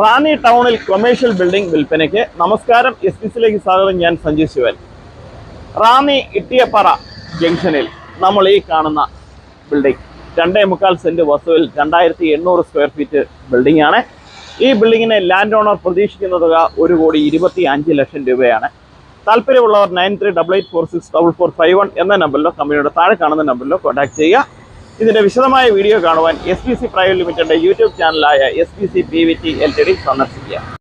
റാന്നി ടൗണിൽ commercial building വിൽപ്പനയ്ക്ക് നമസ്കാരം എസ് പി സിയിലേക്ക് സ്വാഗതം. ഞാൻ സഞ്ജയ് ശിവൻ. റാണി ഇട്ടിയപ്പാറ ജംഗ്ഷനിൽ നമ്മൾ ഈ കാണുന്ന ബിൽഡിംഗ് രണ്ടേ മുക്കാൽ സെന്റ് വസ്തുവിൽ രണ്ടായിരത്തി എണ്ണൂറ് സ്ക്വയർ ഫീറ്റ് ബിൽഡിംഗ് ആണ്. ഈ ബിൽഡിങ്ങിനെ ലാൻഡ് ഓണർ പ്രതീക്ഷിക്കുന്ന തുക ഒരു കോടി ഇരുപത്തി അഞ്ച് ലക്ഷം രൂപയാണ്. താല്പര്യമുള്ളവർ nine three double eight four six double four five one എന്ന നമ്പറിലോ കമ്പനിയുടെ താഴെ കാണുന്ന നമ്പറിലോ കോൺടാക്ട് ചെയ്യുക. ഇതിന്റെ വിശദമായ വീഡിയോ കാണുവാൻ എസ് പി സി പ്രൈവറ്റ് ലിമിറ്റഡിന്റെ YouTube ചാനലായ S P C P V T L T D സന്ദർശിക്കുക.